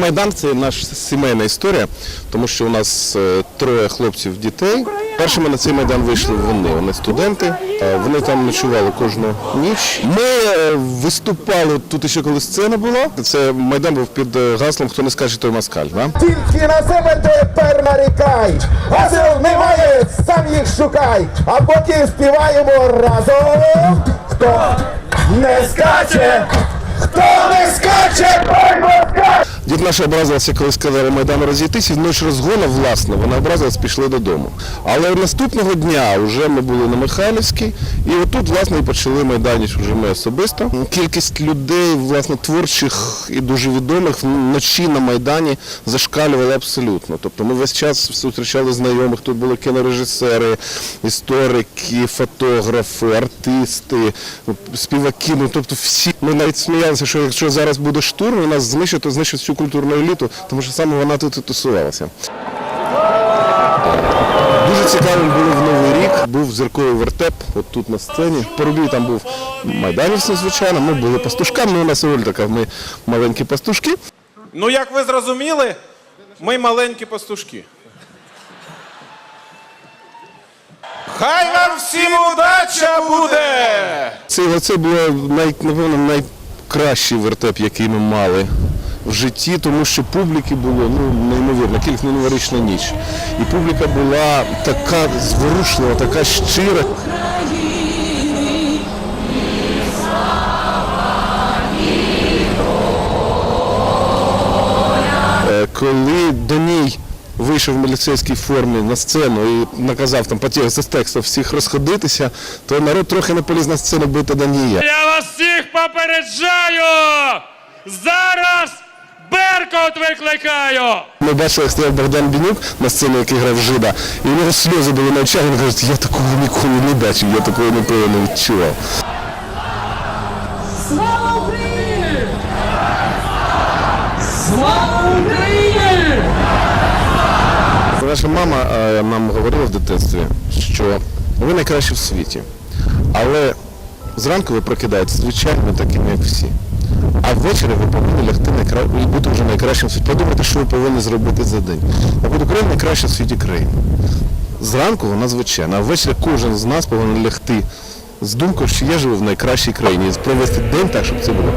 Майдан це наша сімейна історія, тому що у нас е, троє хлопців дітей. Першими на цей майдан вийшли вони. Вони студенти. е, Вони там ночували кожну ніч. Ми е, виступали тут ще коли сцена була. Це майдан був під гаслом Хто не скаже, той москаль. Да? Тільки на себе тепер нарікай, сил немає, сам їх шукай, а потім співаємо разом. Хто не скаче, хто не скаче, той москаль! Дід наша образилася, коли сказали Майдану розійтися, і ніч розгону, власне, вона образилась, пішли додому. Але наступного дня вже ми були на Михайлівській, і отут, власне, і почали майданіч вже ми особисто. Кількість людей, власне, творчих і дуже відомих вночі на Майдані зашкалювала абсолютно. Тобто ми весь час зустрічали знайомих, тут були кінорежисери, історики, фотографи, артисти, співаки, ну тобто всі. Ми навіть сміялися, що якщо зараз буде штурм, і нас знищить, то знищить всю культурну еліту, тому що саме вона тут і тусувалася. Дуже цікавим було в Новий рік. Був зірковий вертеп, от тут на сцені. Порубій там був майданівці, звичайно. Ми були пастушками, у нас роль така, ми маленькі пастушки. Ну, як ви зрозуміли, ми маленькі пастушки. Хай вам всім удача буде! Це, це було най, напевно найкращий вертеп, який ми мали в житті, тому що публіки було ну, неймовірно, кілька новорічна ніч. І публіка була така зворушлива, така щира. Е, Коли до ній вийшов в міліцейській формі на сцену і наказав там по тексту з тексту всіх розходитися, то народ трохи не поліз на сцену бити Данія. Я вас всіх попереджаю! Зараз Беркут викликаю! Ми бачили, як стояв Богдан Бінюк на сцені, який грав жида, і у нього сльози були на очах, він каже, я такого ніколи не бачив, я такого ніколи не відчував. Слава Україні! Слава Україні! Наша мама е, нам говорила в дитинстві, що ви найкращі в світі, але зранку ви прокидаєтесь звичайно такими, як всі. А ввечері ви повинні лягти найкра... бути вже найкращим світі. Подумайте, що ви повинні зробити за день. А буде Україна найкраща в світі країна. Зранку вона звичайна, а ввечері кожен з нас повинен лягти з думкою, що я живу в найкращій країні і провести день так, щоб це було.